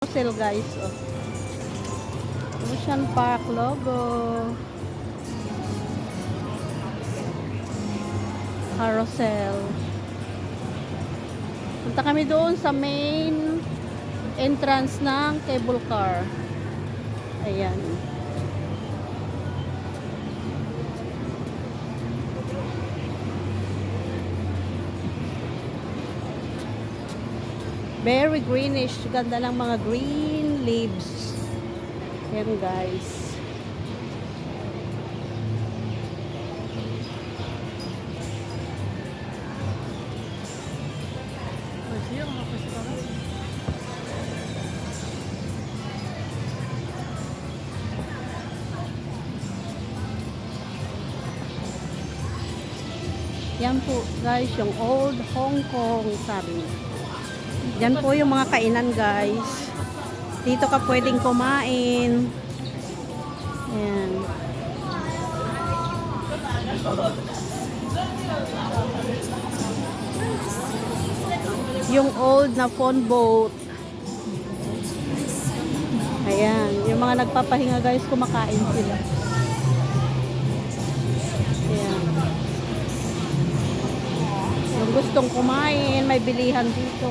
Carousel guys. Oh. Ocean Park logo. Carousel. Punta kami doon sa main entrance ng cable car. Ayan. Very greenish. Ganda ng mga green leaves. Ayan guys. Yan po guys, yung old Hong Kong sabi niya. Yan po yung mga kainan guys. Dito ka pwedeng kumain. Ayan. Yung old na phone boat. Ayan. Yung mga nagpapahinga guys, kumakain sila. Ayan. Yung gustong kumain, may bilihan dito.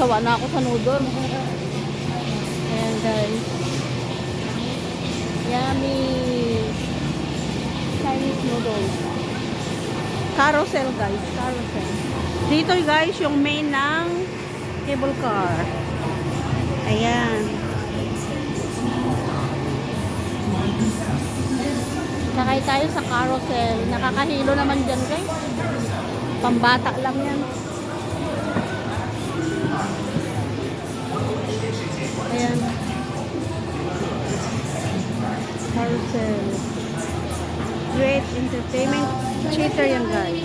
Sawa na ako sa noodle. Ayan guys. Yummy. Chinese noodles. Carousel guys. Carousel. Dito guys yung main ng cable car. Ayan. Sakay tayo sa carousel. Nakakahilo naman dyan guys. Pambata lang yan. Carousel. Uh, great entertainment. Cheater yan guys.